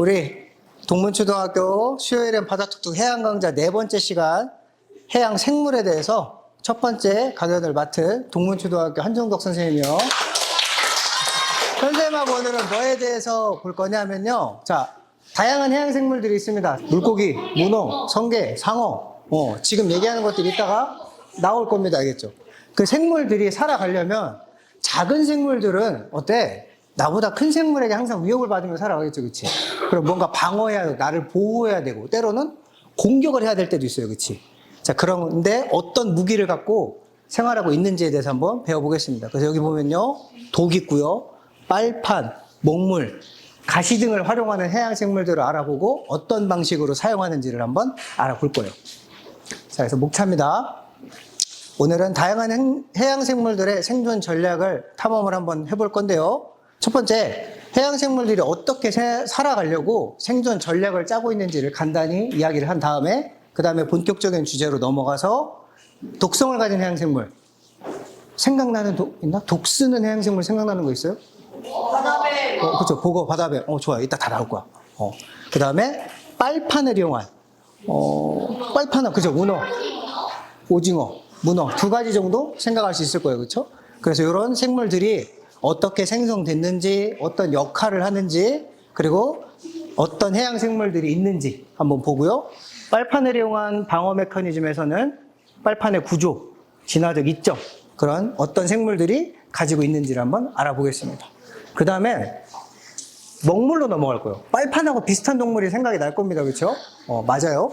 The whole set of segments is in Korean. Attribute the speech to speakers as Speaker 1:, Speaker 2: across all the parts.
Speaker 1: 우리 동문초등학교 수요일엔 바다톡톡 해양 강좌 네 번째 시간 해양 생물에 대해서 첫 번째 강연을 맡은 동문초등학교 한종덕 선생님이요. 선생님하고 오늘은 뭐에 대해서 볼 거냐면요. 자, 다양한 해양 생물들이 있습니다. 물고기, 문어, 성게, 상어. 어, 지금 얘기하는 것들이 이따가 나올 겁니다. 알겠죠? 그 생물들이 살아가려면 작은 생물들은 어때? 나보다 큰 생물에게 항상 위협을 받으며 살아가겠죠. 그치? 그럼 뭔가 방어해야 되고, 나를 보호해야 되고, 때로는 공격을 해야 될 때도 있어요. 그치? 자, 그런데 어떤 무기를 갖고 생활하고 있는지에 대해서 한번 배워보겠습니다. 그래서 여기 보면요. 독 있고요. 빨판, 목물, 가시 등을 활용하는 해양 생물들을 알아보고 어떤 방식으로 사용하는지를 한번 알아볼 거예요. 자, 그래서 목차입니다. 오늘은 다양한 행- 해양 생물들의 생존 전략을 탐험을 한번 해볼 건데요. 첫 번째, 해양 생물들이 어떻게 세- 살아가려고 생존 전략을 짜고 있는지를 간단히 이야기를 한 다음에 그 다음에 본격적인 주제로 넘어가서 독성을 가진 해양 생물 생각나는 독 있나? 독 쓰는 해양 생물 생각나는 거 있어요?
Speaker 2: 바다배
Speaker 1: 어, 그쵸. 보고 바다배. 어, 좋아요. 이따 다 나올 거야. 어. 그 다음에 빨판을 이용한, 어, 빨판은, 그죠. 문어, 오징어, 문어 두 가지 정도 생각할 수 있을 거예요. 그쵸? 그래서 이런 생물들이 어떻게 생성됐는지, 어떤 역할을 하는지, 그리고 어떤 해양 생물들이 있는지 한번 보고요. 빨판을 이용한 방어 메커니즘에서는 빨판의 구조, 진화적 이점, 그런 어떤 생물들이 가지고 있는지를 한번 알아보겠습니다. 그 다음에 먹물로 넘어갈 거예요. 빨판하고 비슷한 동물이 생각이 날 겁니다. 그렇죠? 어, 맞아요.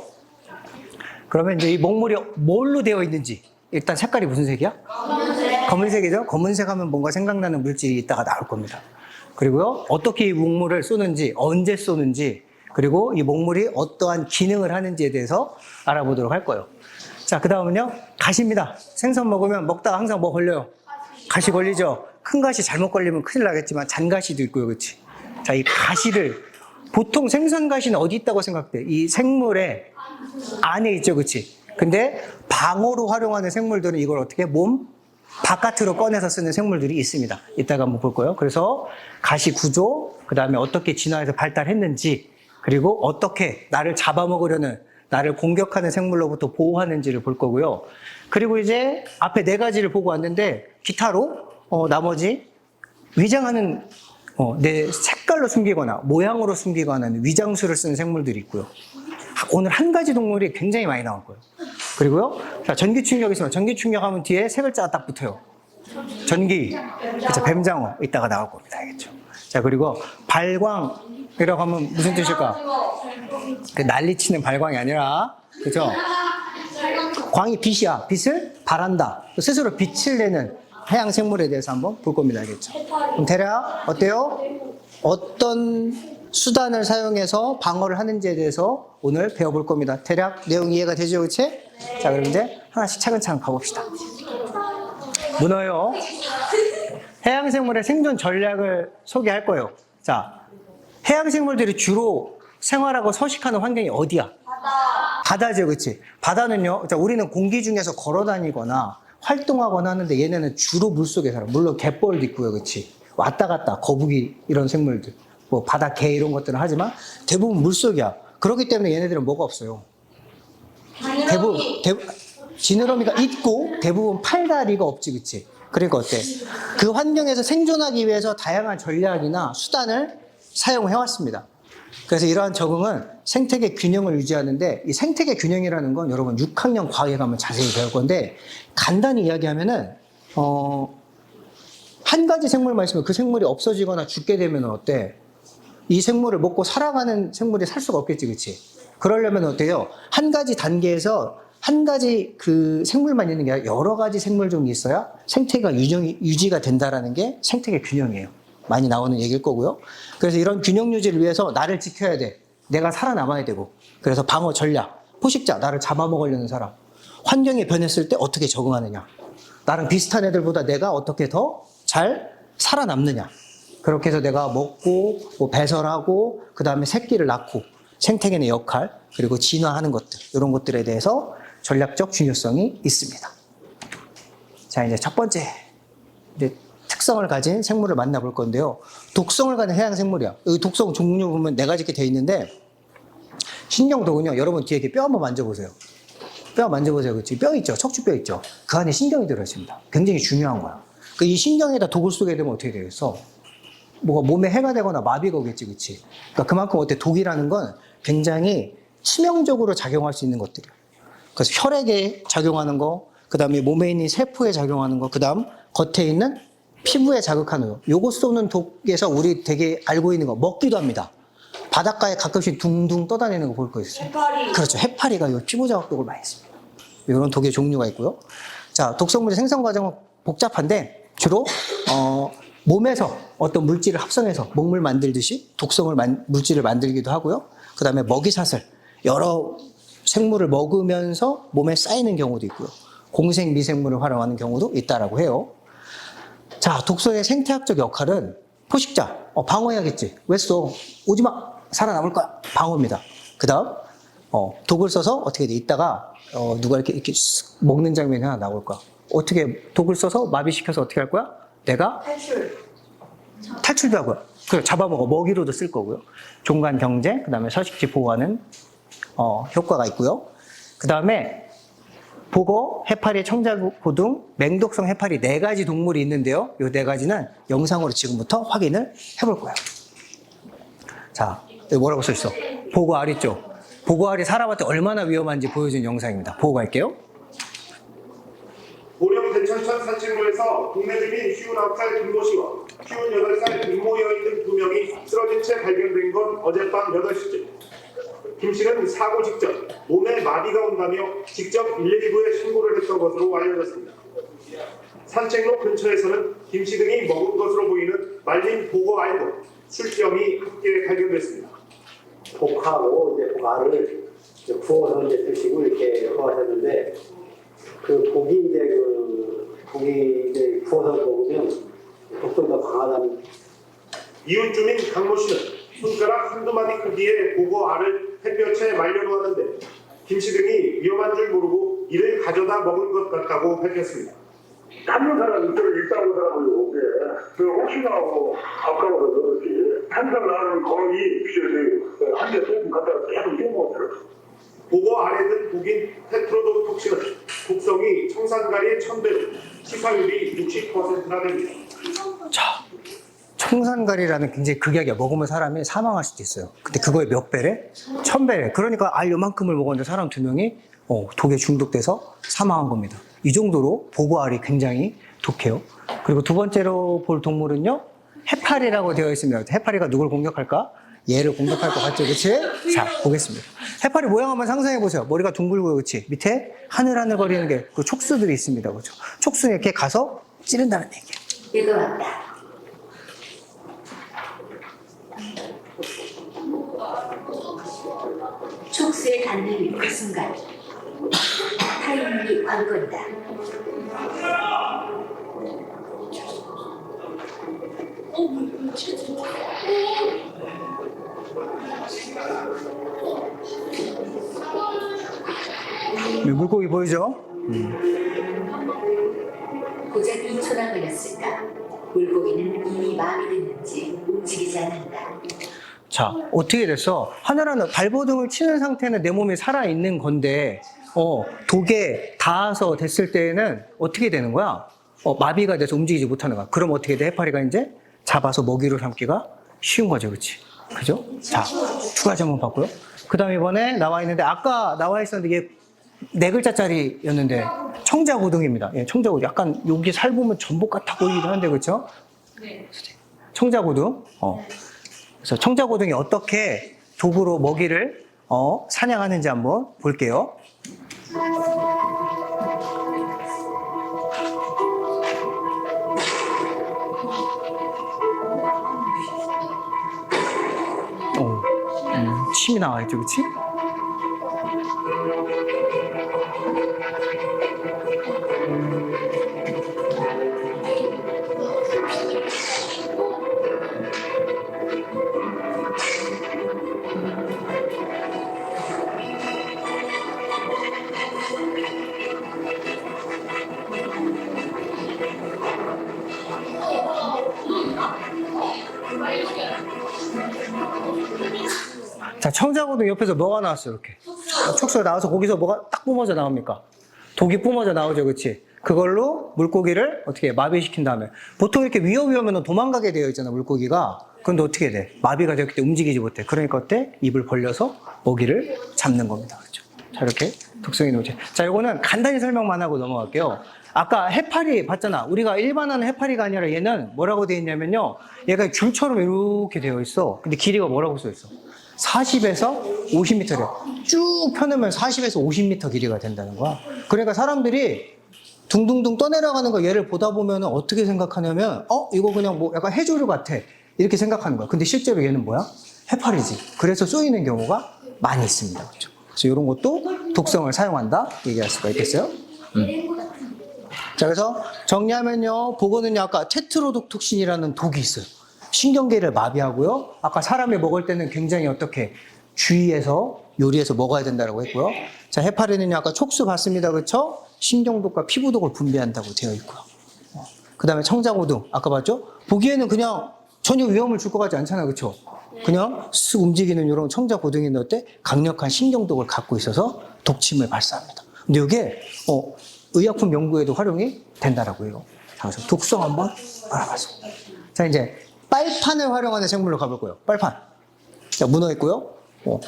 Speaker 1: 그러면 이제 이 먹물이 뭘로 되어 있는지 일단 색깔이 무슨 색이야? 검은색. 검은색이죠? 검은색 하면 뭔가 생각나는 물질이 이따가 나올 겁니다. 그리고요, 어떻게 이 먹물을 쏘는지, 언제 쏘는지, 그리고 이 먹물이 어떠한 기능을 하는지에 대해서 알아보도록 할 거예요. 자, 그 다음은요, 가시입니다. 생선 먹으면 먹다가 항상 뭐 걸려요? 가시 걸리죠? 큰 가시 잘못 걸리면 큰일 나겠지만 잔가시도 있고요, 그렇지? 자, 이 가시를 보통 생선 가시는 어디 있다고 생각돼? 이 생물의 안에 있죠, 그렇지? 근데 방어로 활용하는 생물들은 이걸 어떻게 몸 바깥으로 꺼내서 쓰는 생물들이 있습니다. 이따가 한번 볼 거예요. 그래서 가시 구조, 그 다음에 어떻게 진화해서 발달했는지, 그리고 어떻게 나를 잡아먹으려는 나를 공격하는 생물로부터 보호하는지를 볼 거고요. 그리고 이제 앞에 네 가지를 보고 왔는데 기타로 어, 나머지 위장하는 어, 내 색깔로 숨기거나 모양으로 숨기거나 하는 위장술을 쓰는 생물들이 있고요. 오늘 한 가지 동물이 굉장히 많이 나올 거예요. 그리고요, 자, 전기 충격 있으면 전기 충격하면 뒤에 세 글자가 딱 붙어요. 전기, 그쵸, 뱀장어 이따가 나올 겁니다. 알겠죠? 자, 그리고 발광이라고 하면 무슨 뜻일까? 그 난리치는 발광이 아니라, 그죠? 광이 빛이야. 빛을 발한다. 스스로 빛을 내는 해양 생물에 대해서 한번 볼 겁니다. 알겠죠? 그럼 대략 어때요? 어떤 수단을 사용해서 방어를 하는지에 대해서 오늘 배워볼 겁니다. 대략 내용 이해가 되죠? 그치? 자, 그럼 이제 하나씩 차근차근 가봅시다. 문어요. 해양 생물의 생존 전략을 소개할 거예요. 자, 해양 생물들이 주로 생활하고 서식하는 환경이 어디야? 바다죠, 그치? 바다는요, 자, 우리는 공기 중에서 걸어 다니거나 활동하거나 하는데 얘네는 주로 물 속에 살아. 물론 갯벌도 있고요, 그치? 왔다 갔다, 거북이, 이런 생물들. 뭐, 바다 개 이런 것들은 하지만 대부분 물 속이야. 그렇기 때문에 얘네들은 뭐가 없어요? 대부분, 대부, 지느러미가 있고 대부분 팔다리가 없지, 그치? 그러니까 어때? 그 환경에서 생존하기 위해서 다양한 전략이나 수단을 사용해 왔습니다. 그래서 이러한 적응은 생태계 균형을 유지하는데 이 생태계 균형이라는 건 여러분 6학년 과학에 가면 자세히 배울 건데 간단히 이야기하면은 어, 한 가지 생물만 있으면 그 생물이 없어지거나 죽게 되면 어때? 이 생물을 먹고 살아가는 생물이 살 수가 없겠지, 그치? 그러려면 어때요? 한 가지 단계에서 한 가지 그 생물만 있는 게 아니라 여러 가지 생물 종이 있어야 생태가 유정이, 유지가 된다라는 게 생태계 균형이에요. 많이 나오는 얘기일 거고요. 그래서 이런 균형 유지를 위해서 나를 지켜야 돼. 내가 살아남아야 되고. 그래서 방어 전략, 포식자, 나를 잡아먹으려는 사람. 환경이 변했을 때 어떻게 적응하느냐. 나랑 비슷한 애들보다 내가 어떻게 더 잘 살아남느냐. 그렇게 해서 내가 먹고, 뭐 배설하고, 그 다음에 새끼를 낳고, 생태계의 역할, 그리고 진화하는 것들, 이런 것들에 대해서 전략적 중요성이 있습니다. 자, 이제 첫 번째. 이제 특성을 가진 생물을 만나볼 건데요. 독성을 가진 해양 생물이야. 여기 독성 종류 보면 네 가지 이렇게 돼 있는데 신경독은요. 여러분 뒤에 이렇게 뼈 한번 만져보세요. 뼈 만져보세요. 그렇지? 뼈 있죠? 척추뼈 있죠? 그 안에 신경이 들어있습니다. 굉장히 중요한 거야. 그 이 신경에다 독을 쏘게 되면 어떻게 되겠어? 뭐가 몸에 해가 되거나 마비가 오겠지, 그치? 그러니까 그만큼 어때? 독이라는 건 굉장히 치명적으로 작용할 수 있는 것들이야. 그래서 혈액에 작용하는 거, 그 다음에 몸에 있는 세포에 작용하는 거, 그 다음 겉에 있는 피부에 자극하는 거. 요거 쏘는 독에서 우리 되게 알고 있는 거, 먹기도 합니다. 바닷가에 가끔씩 둥둥 떠다니는 거 볼 거 있어요.
Speaker 2: 해파리.
Speaker 1: 그렇죠. 해파리가 요 피부 자극독을 많이 씁니다. 이런 독의 종류가 있고요. 자, 독성물의 생성 과정은 복잡한데 주로 어, 몸에서 어떤 물질을 합성해서 먹물 만들듯이 독성을 만- 물질을 만들기도 하고요. 그 다음에 먹이사슬 여러 생물을 먹으면서 몸에 쌓이는 경우도 있고요. 공생 미생물을 활용하는 경우도 있다라고 해요. 자, 독소의 생태학적 역할은 포식자, 어, 방어해야겠지. 왜 써? 오지 마. 살아남을 거야. 방어입니다. 그 다음, 어, 독을 써서 어떻게 돼? 있다가, 어, 누가 이렇게, 이렇게 쓱 먹는 장면이 하나 나올 거야. 어떻게, 독을 써서 마비시켜서 어떻게 할 거야? 내가
Speaker 2: 탈출.
Speaker 1: 탈출도 하고요. 그래, 잡아먹어. 먹이로도 쓸 거고요. 종간 경제, 그 다음에 서식지 보호하는, 어, 효과가 있고요. 그 다음에 보고, 해파리, 청자고등, 맹독성 해파리 네 가지 동물이 있는데요. 이 네 가지는 영상으로 지금부터 확인을 해볼 거예요. 자, 뭐라고 써 있어? 보고알 있죠? 보고 알이 사람한테 얼마나 위험한지 보여준 영상입니다. 보고 갈게요.
Speaker 3: 보령 대천천 산책로에서 동네 주민 59살 김모 씨와 58살 김모 여인 등두 명이 쓰러진 채 발견된 건 어젯밤 8시쯤. 김 씨는 사고 직전 몸에 마비가 온다며 직접 119에 신고를 했던 것으로 알려졌습니다. 산책로 근처에서는 김 씨 등이 먹은 것으로 보이는 말린 보고 알고 술병이 함께 발견됐습니다.
Speaker 4: 복하고 이제 복알을 구워서 이제 드시고 이렇게 하셨는데 그 고기 이제 그 고기 이제 구워서 먹으면 독성도 강하다는
Speaker 3: 이웃 주민 강모 씨는 손가락 한두 마디 크기의 보고 알을 햇볕에 말려놓았는데 김 씨 등이 위험한 줄 모르고 이를 가져다 먹은 것 같다고 밝혔습니다.
Speaker 5: 찾는 사람이 좀 있다고 하더라고요. 예. 그 혹시나 하고 아까워서 그렇지. 항상 나는 거의 비어서 한대 소금 갖다가 계속 떼먹었어요.
Speaker 3: 보고 알에 든 독인 테트로도톡신은 독성이 청산가리의 천배로 치사율이 60%나 됩니다.
Speaker 1: 자, 청산가리라는 굉장히 극약이야. 먹으면 사람이 사망할 수도 있어요. 근데 그거의 몇 배래? 천 배래. 그러니까 알 요만큼을 먹었는데 사람 두 명이 어, 독에 중독돼서 사망한 겁니다. 이 정도로 보고알이 굉장히 독해요. 그리고 두 번째로 볼 동물은요, 해파리라고 되어 있습니다. 해파리가 누굴 공격할까? 얘를 공격할 것 같죠, 그렇지? 자, 보겠습니다. 해파리 모양 한번 상상해 보세요. 머리가 둥글고, 그렇지? 밑에 하늘하늘 거리는 게 그 촉수들이 있습니다, 그렇죠? 촉수 이렇게 가서 찌른다는 얘기예요.
Speaker 2: 얘도 왔다. 촉수에 닿는 그 순간 타이밍이 관건이다.
Speaker 1: 네, 물고기 보이죠?
Speaker 2: 고작 2초나 걸렸을까? 물고기는 이미 마음이 됐는지 움직이지 않는다.
Speaker 1: 자, 어떻게 됐어? 하늘하늘 발버둥을 치는 상태는 내 몸에 살아있는 건데, 어, 독에 닿아서 됐을 때는 어떻게 되는 거야? 어, 마비가 돼서 움직이지 못하는 거야. 그럼 어떻게 돼? 해파리가 이제 잡아서 먹이로 삼기가 쉬운 거죠. 그치? 그죠? 자, 두 가지 한번 봤고요. 그 다음 이번에 나와 있는데, 아까 나와 있었는데 이게 네 글자짜리였는데, 청자고등입니다. 예, 청자고등. 약간 여기 살 보면 전복 같아 보이기도 한데, 그쵸? 청자고등. 어. 그래서 청자고등이 어떻게 독으로 먹이를 어, 사냥하는지 한번 볼게요. 어, 음, 침이 나와 있죠, 그치? 자, 청자고등 옆에서 뭐가 나왔어, 이렇게. 촉수가 나와서 거기서 뭐가 딱 뿜어져 나옵니까? 독이 뿜어져 나오죠, 그치? 그걸로 물고기를 어떻게 해? 마비시킨 다음에. 보통 이렇게 위협이 오면 도망가게 되어 있잖아, 물고기가. 근데 어떻게 돼? 마비가 되었기 때문에 움직이지 못해. 그러니까 어때? 입을 벌려서 먹이를 잡는 겁니다. 그렇죠? 자, 이렇게 독성이 노제. 자, 이거는 간단히 설명만 하고 넘어갈게요. 아까 해파리 봤잖아. 우리가 일반하는 해파리가 아니라 얘는 뭐라고 되어 있냐면요. 얘가 줄처럼 이렇게 되어 있어. 근데 길이가 뭐라고 써 있어? 40에서 50m래. 쭉 펴놓으면 40에서 50m 길이가 된다는 거야. 그러니까 사람들이 둥둥둥 떠내려가는 거 얘를 보다 보면 어떻게 생각하냐면, 어, 이거 그냥 뭐 약간 해조류 같아. 이렇게 생각하는 거야. 근데 실제로 얘는 뭐야? 해파리지. 그래서 쏘이는 경우가 많이 있습니다. 그렇죠? 그래서 이런 것도 독성을 사용한다. 얘기할 수가 있겠어요? 자, 그래서 정리하면요. 보고는요. 아까 테트로독톡신이라는 독이 있어요. 신경계를 마비하고요. 아까 사람이 먹을 때는 굉장히 어떻게 주의해서 요리해서 먹어야 된다고 했고요. 자, 해파리는요. 아까 촉수 봤습니다. 그렇죠? 신경독과 피부독을 분비한다고 되어 있고요. 그 다음에 청자고등 아까 봤죠? 보기에는 그냥 전혀 위험을 줄 것 같지 않잖아요. 그렇죠? 그냥 쓱 움직이는 이런 청자고등이 어때? 강력한 신경독을 갖고 있어서 독침을 발사합니다. 근데 이게 어, 의약품 연구에도 활용이 된다라고 해요. 자, 그래서 독성 한번 알아봤습니다. 자, 이제 빨판을 활용하는 생물로 가볼 거예요. 빨판. 자, 문어 있고요. 어,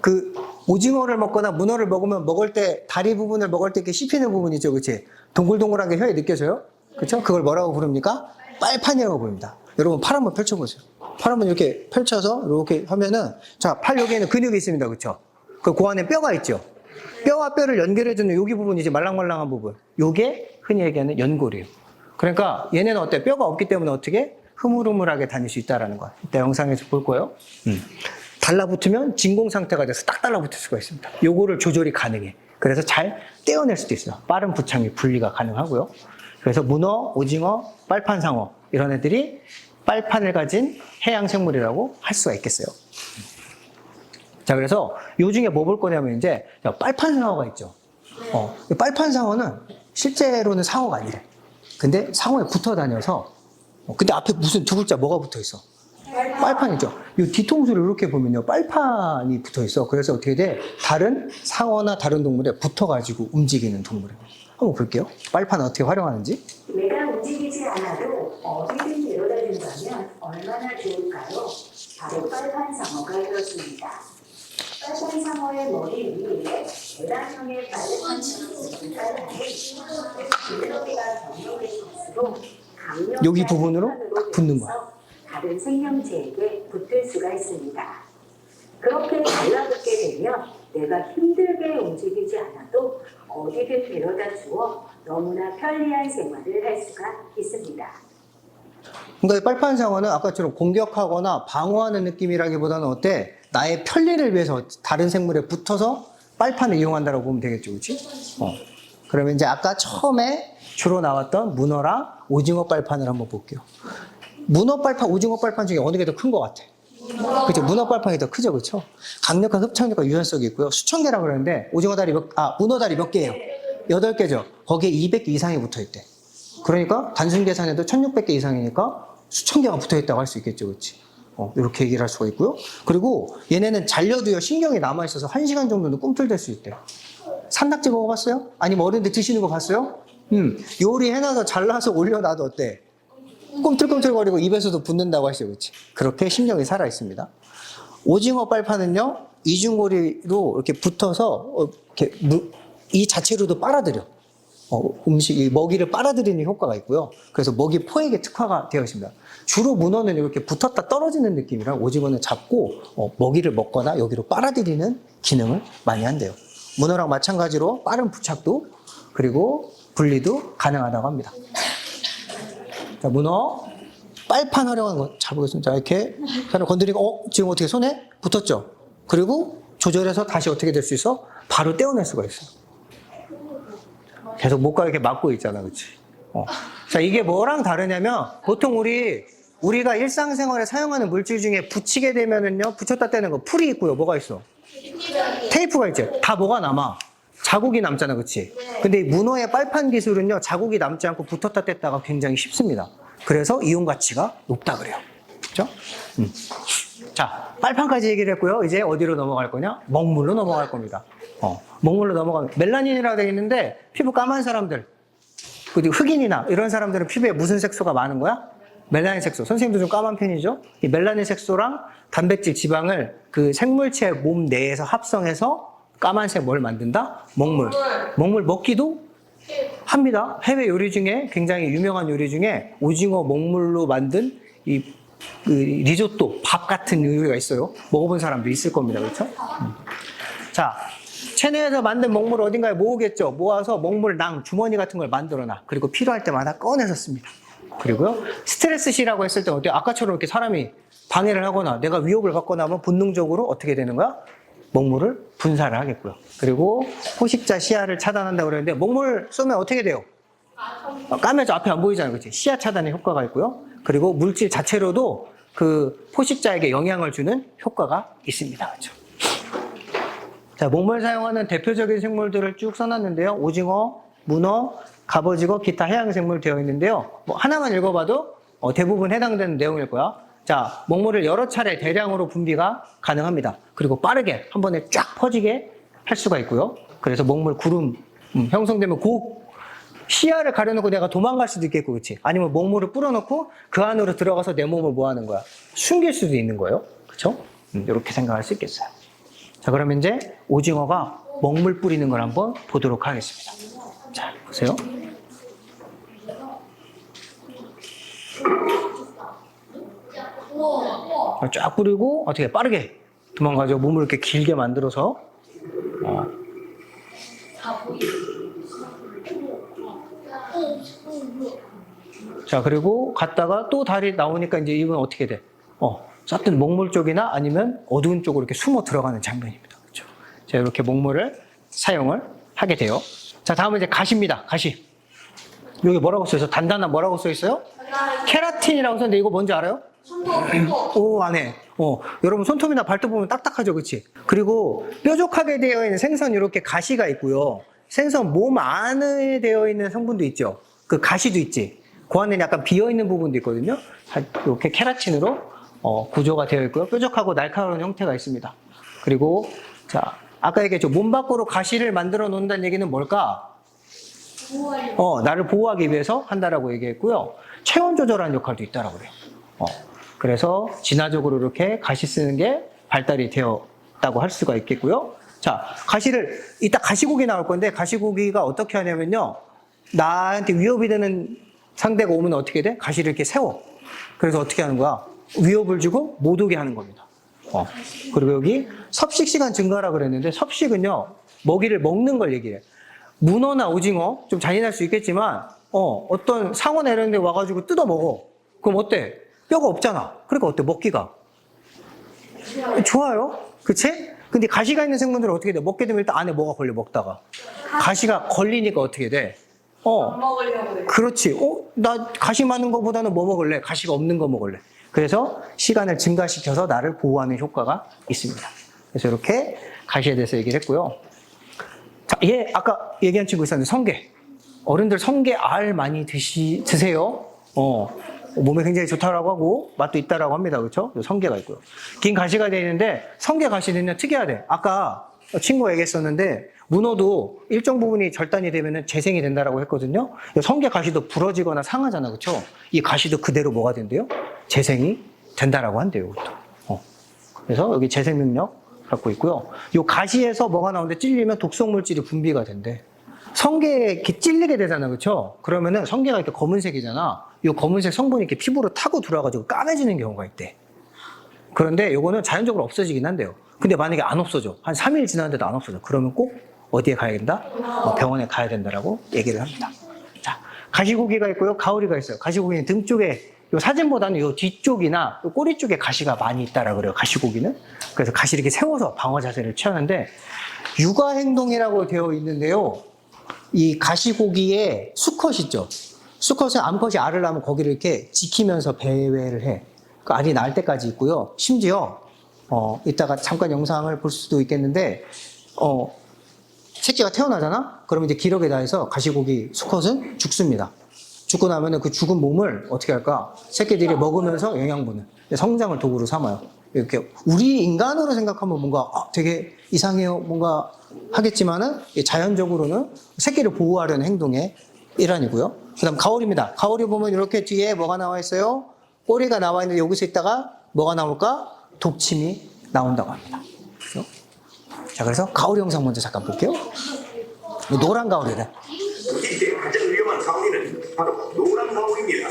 Speaker 1: 그 오징어를 먹거나 문어를 먹으면 먹을 때 다리 부분을 먹을 때 이렇게 씹히는 부분 있죠, 그렇지? 동글동글한 게 혀에 느껴져요? 그렇죠? 그걸 뭐라고 부릅니까? 빨판이라고 부릅니다. 여러분 팔 한번 펼쳐보세요. 팔 한번 이렇게 펼쳐서 이렇게 하면은 자, 팔 여기에는 근육이 있습니다, 그렇죠? 그, 그 안에 뼈가 있죠. 뼈와 뼈를 연결해주는 여기 부분이 이제 말랑말랑한 부분. 요게 흔히 얘기하는 연골이에요. 그러니까 얘네는 어때? 뼈가 없기 때문에 어떻게 흐물흐물하게 다닐 수 있다라는 거야. 이따 영상에서 볼 거예요. 음. 달라붙으면 진공 상태가 돼서 딱 달라붙을 수가 있습니다. 요거를 조절이 가능해. 그래서 잘 떼어낼 수도 있어요. 빠른 부착 분리가 가능하고요. 그래서 문어, 오징어, 빨판 상어 이런 애들이 빨판을 가진 해양 생물이라고 할 수가 있겠어요. 자, 그래서 요 중에 뭐 볼 거냐면 이제 빨판 상어가 있죠. 어, 이 빨판 상어는 실제로는 상어가 아니래. 근데 상어에 붙어 다녀서 어, 근데 앞에 무슨 두 글자 뭐가 붙어 있어? 빨판이죠. 이 뒤통수를 이렇게 보면요. 빨판이 붙어 있어. 그래서 어떻게 돼? 다른 상어나 다른 동물에 붙어가지고 움직이는 동물이에요. 한번 볼게요. 빨판을 어떻게 활용하는지.
Speaker 2: 내가 움직이지 않아도 어디든 데려다 준다면 얼마나 좋을까요? 바로 빨판 상어가 그렇습니다. 빨판 상어의 머리 위에 빨판 빨판이 기러기가 경력일수록 강력한
Speaker 1: 여기 부분으로 딱 붙는 거야.
Speaker 2: 다른 생명체에게 붙을 수가 있습니다. 그렇게 달라붙게 되면 내가 힘들게 움직이지 않아도 어디든 데려다 주어 너무나 편리한 생활을 할 수가 있습니다.
Speaker 1: 그러니까 이 빨판 상어는 아까처럼 공격하거나 방어하는 느낌이라기보다는 어때? 나의 편리를 위해서 다른 생물에 붙어서 빨판을 이용한다고 보면 되겠죠, 그렇지? 어. 그러면 이제 아까 처음에 주로 나왔던 문어랑 오징어 빨판을 한번 볼게요. 문어 빨판, 오징어 빨판 중에 어느 게 더 큰 것 같아? 그죠? 문어 빨판이 더 크죠, 그렇죠? 강력한 흡착력과 유연성이 있고요. 수천 개라고 그러는데 오징어 다리 몇, 아 문어 다리 몇 개예요? 여덟 개죠. 거기에 200개 이상이 붙어 있대. 그러니까 단순 계산해도 1,600개 이상이니까 수천 개가 붙어 있다고 할 수 있겠죠, 그렇지? 어, 이렇게 얘기를 할 수가 있고요. 그리고 얘네는 잘려도요 신경이 남아 있어서 1 시간 정도는 꿈틀댈 수 있대요. 산낙지 먹어봤어요? 아니면 어른들 드시는 거 봤어요? 음, 요리해놔서 잘라서 올려놔도 어때? 꿈틀꿈틀거리고 입에서도 붙는다고 하시죠, 그렇지? 그렇게 신경이 살아 있습니다. 오징어 빨판은요 이중고리로 이렇게 붙어서 어, 이렇게 무- 이 자체로도 빨아들여. 어, 음식, 이 먹이를 빨아들이는 효과가 있고요. 그래서 먹이 포획에 특화가 되어 있습니다. 주로 문어는 이렇게 붙었다 떨어지는 느낌이라 오징어는 잡고 어, 먹이를 먹거나 여기로 빨아들이는 기능을 많이 한대요. 문어랑 마찬가지로 빠른 부착도 그리고 분리도 가능하다고 합니다. 자, 문어 빨판 활용하는 거 잡으겠습니다. 자, 이렇게 사람 건드리고 어, 지금 어떻게 손에 붙었죠? 그리고 조절해서 다시 어떻게 될 수 있어? 바로 떼어낼 수가 있어. 계속 목과 이렇게 막고 있잖아, 그렇지? 어. 자, 이게 뭐랑 다르냐면 보통 우리 우리가 일상생활에 사용하는 물질 중에 붙이게 되면은요, 붙였다 떼는 거 풀이 있고요, 뭐가 있어? 테이프가 있지. 다 뭐가 남아? 자국이 남잖아, 그렇지? 근데 이 문어의 빨판 기술은요, 자국이 남지 않고 붙었다 뗐다가 굉장히 쉽습니다. 그래서 이용 가치가 높다 그래요. 그렇죠? 음. 자, 자, 빨판까지 얘기를 했고요. 이제 어디로 넘어갈 거냐? 먹물로 넘어갈 겁니다. 어, 먹물로 넘어가면 멜라닌이라고 되어 있는데 피부 까만 사람들, 그리고 흑인이나 이런 사람들은 피부에 무슨 색소가 많은 거야? 멜라닌 색소. 선생님도 좀 까만 편이죠? 이 멜라닌 색소랑 단백질, 지방을 그 생물체 몸 내에서 합성해서 까만색 뭘 만든다? 먹물. 먹물 먹기도 합니다. 해외 요리 중에 굉장히 유명한 요리 중에 오징어 먹물로 만든 이, 그 리조또 밥 같은 요리가 있어요. 먹어본 사람도 있을 겁니다. 그렇죠? 음. 자, 체내에서 만든 먹물을 어딘가에 모으겠죠. 모아서 먹물낭 주머니 같은 걸 만들어놔. 그리고 필요할 때마다 꺼내서 씁니다. 그리고요, 스트레스 시라고 했을 때 어때? 아까처럼 이렇게 사람이 방해를 하거나 내가 위협을 받거나 하면 본능적으로 어떻게 되는 거야? 먹물을 분사를 하겠고요. 그리고 포식자 시야를 차단한다고 그러는데 먹물 쏘면 어떻게 돼요? 어, 까매져 앞에 안 보이잖아요. 그치? 시야 차단의 효과가 있고요. 그리고 물질 자체로도 그 포식자에게 영향을 주는 효과가 있습니다. 그렇죠? 자, 목물 사용하는 대표적인 생물들을 쭉 써놨는데요. 오징어, 문어, 갑오징어, 기타 해양 생물 되어 있는데요. 뭐 하나만 읽어봐도 어, 대부분 해당되는 내용일 거야. 자, 먹물을 여러 차례 대량으로 분비가 가능합니다. 그리고 빠르게 한 번에 쫙 퍼지게 할 수가 있고요. 그래서 먹물 구름 음, 형성되면 그 시야를 가려놓고 내가 도망갈 수도 있겠고, 그렇지? 아니면 먹물을 뿌려놓고 그 안으로 들어가서 내 몸을 뭐 하는 거야? 숨길 수도 있는 거예요. 그렇죠? 이렇게 생각할 수 있겠어요. 자, 그러면 이제 오징어가 먹물 뿌리는 걸 한번 보도록 하겠습니다. 자, 보세요. 쫙 뿌리고 어떻게 빠르게 도망가죠. 몸을 이렇게 길게 만들어서 어. 자 그리고 갔다가 또 다리 나오니까 이제 이건 어떻게 돼? 어, sat은 먹물 쪽이나 아니면 어두운 쪽으로 이렇게 숨어 들어가는 장면입니다. 그렇죠? 자 이렇게 먹물을 사용을 하게 돼요. 자 다음은 이제 가시입니다. 가시. 여기 뭐라고 써 있어? 단단한 뭐라고 써 있어요? 케라틴이라고 썼는데 이거 뭔지 알아요? 오, 안에. 어, 여러분 손톱이나 발톱 보면 딱딱하죠, 그치? 그리고 뾰족하게 되어 있는 생선 이렇게 가시가 있고요. 생선 몸 안에 되어 있는 성분도 있죠. 그 가시도 있지. 그 안에는 약간 비어 있는 부분도 있거든요. 다 이렇게 케라틴으로 어, 구조가 되어 있고요. 뾰족하고 날카로운 형태가 있습니다. 그리고 자, 아까 얘기했죠. 몸 밖으로 가시를 만들어 놓는다는 얘기는 뭘까? 어, 나를 보호하기 위해서 한다라고 얘기했고요. 체온 조절하는 역할도 있다라고 그래요. 어, 그래서 진화적으로 이렇게 가시 쓰는 게 발달이 되었다고 할 수가 있겠고요. 자, 가시를 이따 가시고기 나올 건데 가시고기가 어떻게 하냐면요. 나한테 위협이 되는 상대가 오면 어떻게 돼? 가시를 이렇게 세워. 그래서 어떻게 하는 거야? 위협을 주고 못 오게 하는 겁니다. 어. 그리고 여기 섭식 시간 증가라 그랬는데 섭식은요 먹이를 먹는 걸 얘기해. 문어나 오징어 좀 잔인할 수 있겠지만 어 어떤 상어나 이런 데 와가지고 뜯어 먹어. 그럼 어때? 뼈가 없잖아. 그러니까 어때? 먹기가 좋아요. 그치? 근데 가시가 있는 생물들은 어떻게 돼? 먹게 되면 일단 안에 뭐가 걸려 먹다가 가시가 걸리니까 어떻게 돼? 어. 그렇지. 어, 나 가시 많은 거보다는 뭐 먹을래? 가시가 없는 거 먹을래. 그래서 시간을 증가시켜서 나를 보호하는 효과가 있습니다. 그래서 이렇게 가시에 대해서 얘기를 했고요. 자, 얘 아까 얘기한 친구 있었는데 성게. 어른들 성게 알 많이 드시 드세요. 어. 몸에 굉장히 좋다라고 하고 맛도 있다라고 합니다. 그렇죠? 성게가 있고요. 긴 가시가 되어 있는데 성게 가시는요 특이하대. 아까 친구가 얘기했었는데 문어도 일정 부분이 절단이 되면 재생이 된다라고 했거든요. 성게 가시도 부러지거나 상하잖아, 그렇죠? 이 가시도 그대로 뭐가 된대요? 재생이 된다라고 한대요, 그것도. 어. 그래서 여기 재생 능력 갖고 있고요. 이 가시에서 뭐가 나오는데 찔리면 독성 물질이 분비가 된대. 성게에 이렇게 찔리게 되잖아, 그렇죠? 그러면은 성게가 이렇게 검은색이잖아. 이 검은색 성분이 이렇게 피부로 타고 들어와가지고 까매지는 경우가 있대. 그런데 요거는 자연적으로 없어지긴 한대요. 근데 만약에 안 없어져. 한 3일 지났는데도 안 없어져. 그러면 꼭 어디에 가야 된다? 어, 병원에 가야 된다라고 얘기를 합니다. 자, 가시고기가 있고요. 가오리가 있어요. 가시고기는 등 쪽에 요 사진보다는 요 뒤쪽이나 요 꼬리 쪽에 가시가 많이 있다라 그래요. 가시고기는. 그래서 가시 이렇게 세워서 방어 자세를 취하는데 육아 행동이라고 되어 있는데요. 이 가시고기의 수컷 있죠. 수컷은 암컷이 알을 낳으면 거기를 이렇게 지키면서 배회를 해. 그 알이 낳을 때까지 있고요. 심지어 어, 이따가 잠깐 영상을 볼 수도 있겠는데 어, 새끼가 태어나잖아? 그러면 이제 기력에 다해서 가시고기 수컷은 죽습니다. 죽고 나면은 그 죽은 몸을 어떻게 할까? 새끼들이 먹으면서 영양분을 성장을 도구로 삼아요. 이렇게 우리 인간으로 생각하면 뭔가 아, 되게 이상해요. 뭔가 하겠지만은 이 자연적으로는 새끼를 보호하려는 행동의 일환이고요. 그다음 가오리입니다. 가오리 보면 이렇게 뒤에 뭐가 나와 있어요? 꼬리가 나와 있는데 여기서 있다가 뭐가 나올까? 독침이 나온다고 합니다. 그죠? 자, 그래서 가오리 영상 먼저 잠깐 볼게요. 노란 가오리는
Speaker 6: 이때 가장 위험한 가오리는 바로 노란 가오리입니다.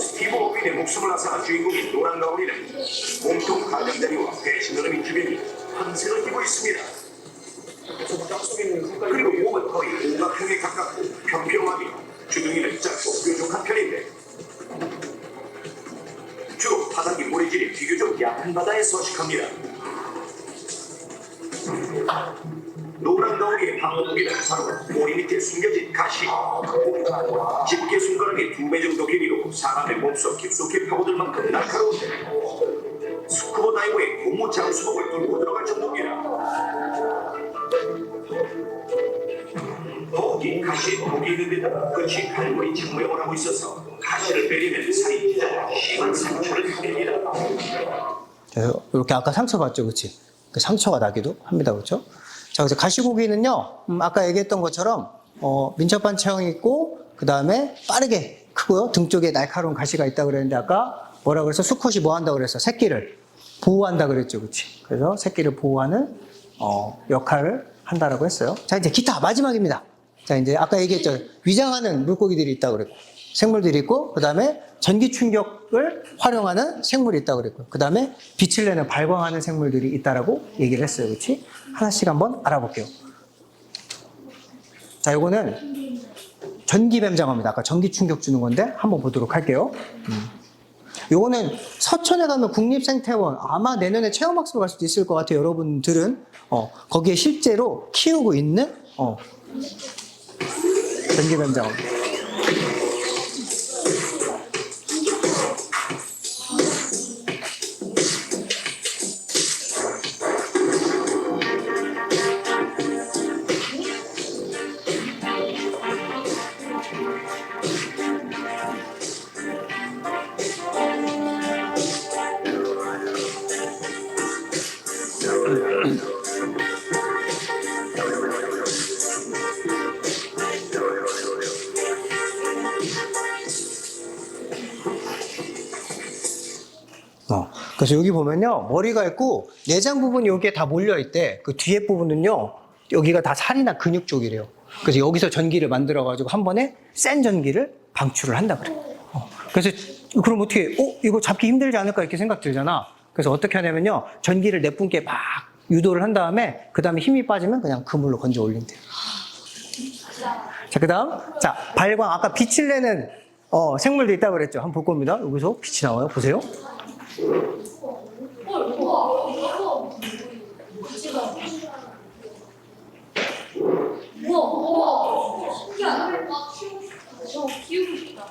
Speaker 6: 스티브 오빈의 목숨을 앗아간 주인공인 노란 가오리는 몸통 가장자리와 배신느러미 주변이 황색을 띠고 있습니다. 그리고 몸은 거의 오각형에 가깝고 평평하며 주둥이는 짧고 뾰족한 편인데 주로 바닥이 모래질이 비교적 약한 바다에 서식합니다. 노란 가오리의 방어 무기는 바로 머리 밑에 숨겨진 가시. 집게 손가락의 두 배 정도 길이로 사람의 몸속 깊숙이 파고들 만큼 날카로운데 스쿠버 다이버의 고무 장수복을 뚫고 들어갈 정도입니다. 거기 가시에 독이 있는 데다가 끝이 갈무리 착모형을 하고 있어서 가시를 빼리면 살이 찢어 심한 상처를 입힙니다.
Speaker 1: 그래서 이렇게 아까 상처 봤죠, 그렇지? 그 상처가 나기도 합니다, 그렇죠? 자, 그래서 가시고기는요, 음, 아까 얘기했던 것처럼 어, 민첩한 체형이 있고 그 다음에 빠르게 크고요, 등 쪽에 날카로운 가시가 있다 그랬는데 아까 뭐라 그래서 수컷이 뭐 한다 그랬어? 새끼를 보호한다 그랬죠, 그렇지? 그래서 새끼를 보호하는 어, 역할을 한다라고 했어요. 자, 이제 기타 마지막입니다. 자, 이제 아까 얘기했죠, 위장하는 물고기들이 있다 그랬고. 생물들이 있고 그 다음에 전기 충격을 활용하는 생물이 있다고 그랬고 그 다음에 빛을 내는 발광하는 생물들이 있다라고 얘기를 했어요 그렇지 하나씩 한번 알아볼게요 자 요거는 전기뱀장어입니다 아까 전기 충격 주는 건데 한번 보도록 할게요 음. 요거는 서천에 가면 국립생태원 아마 내년에 체험학습을 갈 수도 있을 것 같아요 여러분들은. 어, 거기에 실제로 키우고 있는 어, 전기뱀장어 그래서 여기 보면요 머리가 있고 내장 부분이 여기에 다 몰려 있대. 그 뒤에 부분은요 여기가 다 살이나 근육 쪽이래요. 그래서 여기서 전기를 만들어 가지고 한 번에 센 전기를 방출을 한다 그래. 어, 그래서 그럼 어떻게 어 이거 잡기 힘들지 않을까 이렇게 생각 들잖아. 그래서 어떻게 하냐면요 전기를 내뿜게 막 유도를 한 다음에 그 다음에 힘이 빠지면 그냥 그물로 건져 올린대요 자 그 다음. 자 발광. 아까 빛을 내는 어, 생물도 있다고 그랬죠. 한번 볼 겁니다. 여기서 빛이 나와요. 보세요
Speaker 7: 우와, 우와, 신기하다. 저 키우고 싶다.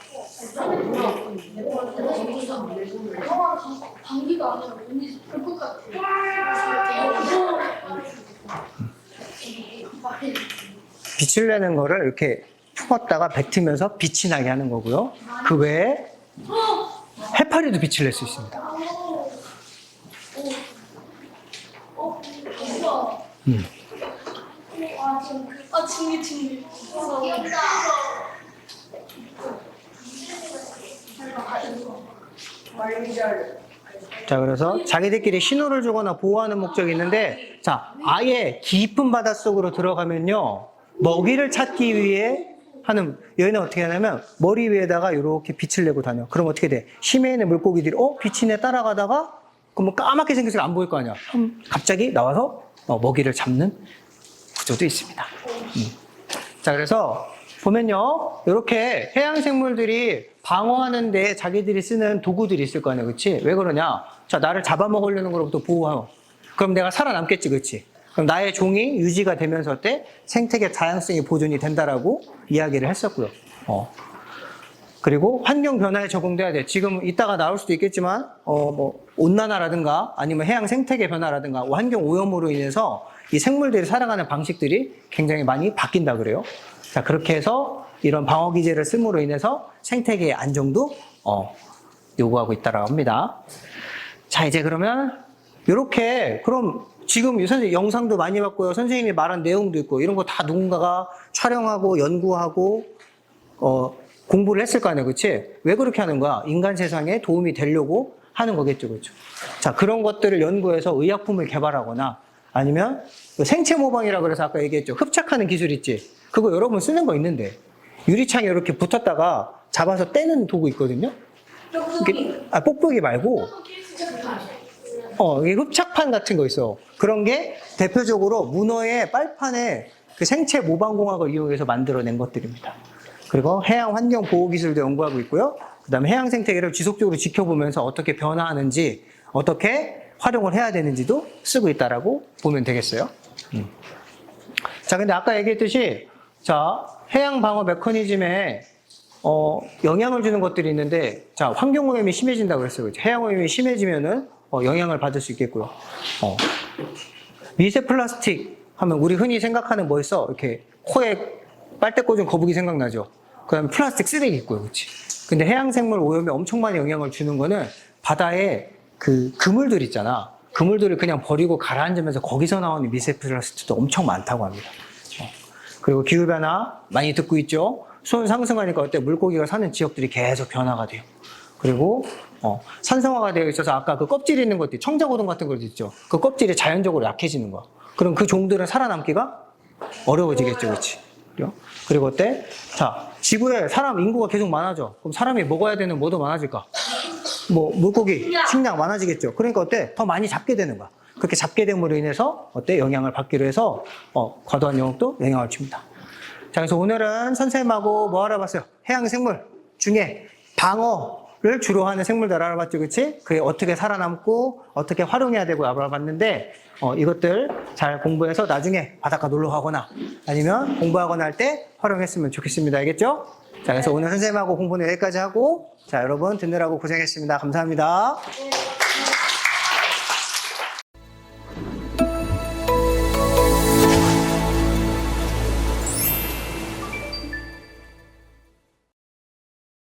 Speaker 7: 방귀가 아니라 왠지 볼것 같아.
Speaker 1: 빛을 내는 거를 이렇게 품었다가 뱉으면서 빛이 나게 하는 거고요. 그 외에 해파리도 빛을 낼 수 있습니다. 음.
Speaker 7: 아.
Speaker 1: 자, 그래서 자기들끼리 신호를 주거나 보호하는 목적이 있는데, 자, 아예 깊은 바닷속으로 들어가면요, 먹이를 찾기 위해 하는, 얘는 어떻게 하냐면, 머리 위에다가 이렇게 빛을 내고 다녀. 그럼 어떻게 돼? 심해 있는 물고기들이, 어? 빛이 내 따라가다가, 그러면 까맣게 생겨서 안 보일 거 아니야. 그럼 갑자기 나와서 어, 먹이를 잡는 구조도 있습니다. 음. 자, 그래서 보면요. 이렇게 해양 생물들이 방어하는 데 자기들이 쓰는 도구들이 있을 거 아니야. 그치? 왜 그러냐? 자, 나를 잡아먹으려는 거로부터 보호하고. 그럼 내가 살아남겠지. 그치? 그럼 나의 종이 유지가 되면서 때 생태계 다양성이 보존이 된다라고 이야기를 했었고요. 어. 그리고 환경 변화에 적응돼야 돼. 지금 이따가 나올 수도 있겠지만, 어, 뭐, 온난화라든가 아니면 해양 생태계 변화라든가 환경 오염으로 인해서 이 생물들이 살아가는 방식들이 굉장히 많이 바뀐다 그래요. 자, 그렇게 해서 이런 방어 기제를 씀으로 인해서 생태계의 안정도, 어, 요구하고 있다라고 합니다. 자, 이제 그러면 이렇게 그럼 지금 이 선생님 영상도 많이 봤고요. 선생님이 말한 내용도 있고 이런 거 다 누군가가 촬영하고 연구하고 어, 공부를 했을 거 아니에요. 그치? 왜 그렇게 하는 거야? 인간 세상에 도움이 되려고 하는 거겠죠. 그렇죠? 자, 그런 것들을 연구해서 의약품을 개발하거나 아니면 그 생체 모방이라 그래서 아까 얘기했죠. 흡착하는 기술 있지? 그거 여러분 쓰는 거 있는데 유리창에 이렇게 붙었다가 잡아서 떼는 도구 있거든요. 이게, 아, 뽁뽁이 말고 어, 이 흡착판 같은 거 있어. 그런 게 대표적으로 문어의 빨판에 그 생체 모방공학을 이용해서 만들어낸 것들입니다. 그리고 해양 환경 보호 기술도 연구하고 있고요. 그 다음에 해양 생태계를 지속적으로 지켜보면서 어떻게 변화하는지, 어떻게 활용을 해야 되는지도 쓰고 있다라고 보면 되겠어요. 음. 자, 근데 아까 얘기했듯이, 자, 해양 방어 메커니즘에 어, 영향을 주는 것들이 있는데, 자, 환경 오염이 심해진다고 그랬어요. 그죠? 해양 오염이 심해지면은 어, 영향을 받을 수 있겠고요. 어. 미세 플라스틱 하면 우리 흔히 생각하는 뭐 있어? 이렇게 코에 빨대 꽂은 거북이 생각나죠? 그 다음에 플라스틱 쓰레기 있고요. 그치? 근데 해양 생물 오염에 엄청 많이 영향을 주는 거는 바다에 그 그물들 있잖아. 그물들을 그냥 버리고 가라앉으면서 거기서 나오는 미세 플라스틱도 엄청 많다고 합니다. 어. 그리고 기후변화 많이 듣고 있죠? 수온 상승하니까 어때? 물고기가 사는 지역들이 계속 변화가 돼요. 그리고 어, 산성화가 되어 있어서 아까 그 껍질 있는 것들, 청자고동 같은 것 있죠? 그 껍질이 자연적으로 약해지는 거야. 그럼 그 종들은 살아남기가 어려워지겠죠, 그렇지? 그리고 어때? 자, 지구에 사람 인구가 계속 많아져. 그럼 사람이 먹어야 되는 뭐도 많아질까? 뭐 물고기, 식량 많아지겠죠. 그러니까 어때? 더 많이 잡게 되는 거야. 그렇게 잡게 됨으로 인해서 어때? 영향을 받기로 해서 어, 과도한 영역도 영향을 줍니다. 자, 그래서 오늘은 선생님하고 뭐 알아봤어요? 해양 생물 중에 방어를 주로 하는 생물들 알아봤죠, 그치? 그게 어떻게 살아남고 어떻게 활용해야 되고 알아봤는데 어, 이것들 잘 공부해서 나중에 바닷가 놀러 가거나 아니면 공부하거나 할 때 활용했으면 좋겠습니다. 알겠죠? 자, 그래서 오늘 선생님하고 공부는 여기까지 하고 자, 여러분 듣느라고 고생했습니다. 감사합니다.